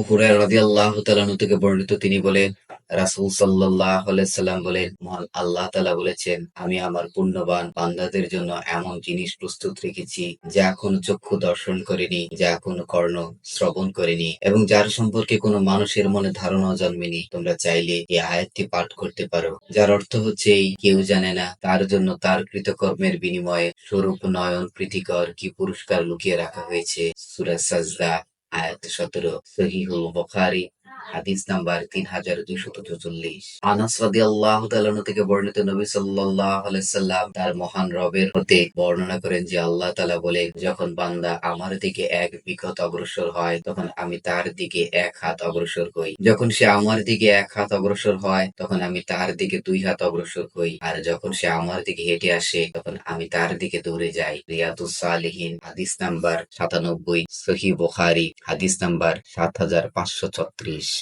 আবু রাদিয়াল্লাহু তাআলা আনহু থেকে বর্ণিত, তিনি বলেন, রাসূল আলাইহি সাল্লাম বলেন, মহান আল্লাহ তালা বলেছেন, আমি আমার পুণ্যবান বান্দাদের জন্য এমন জিনিস প্রস্তুত রেখেছি, যা কোনো চক্ষু দর্শন করেনি, যা কোনো কর্ণ শ্রবণ করেনি, এবং যার সম্পর্কে কোনো মানুষের মনে ধারণা জন্মেনি। তোমরা চাইলে এই আয়াতটি পাঠ করতে পারো, যার অর্থ হচ্ছে এই কেউ জানে না, তার জন্য তার কৃতকর্মের বিনিময়ে স্বরূপ নয়ন প্রীতিকর কি পুরস্কার লুকিয়ে রাখা হয়েছে। সূরা সাজদা ayat itu suatu Sahihul Bukhari হাদিস নাম্বার তিন হাজার দুইশত চল্লিশ আনাস আনহু থেকে বর্ণিত নবী সাল্লাম তার মহান রবের হতে বর্ণনা করেন যে আল্লাহ তালা বলে, যখন বান্দা আমার দিকে এক বিঘত অগ্রসর হয়, তখন আমি তার দিকে এক হাত অগ্রসর হই যখন সে আমার দিকে এক হাত অগ্রসর হয়, তখন আমি তার দিকে দুই হাত অগ্রসর হই আর যখন সে আমার দিকে হেঁটে আসে, তখন আমি তার দিকে দৌড়ে যাই। রিয়াদুস সালিহিন, হাদিস নাম্বার সাতানব্বই সহি বোখারি, হাদিস নাম্বার সাত হাজার পাঁচশো ছত্রিশ।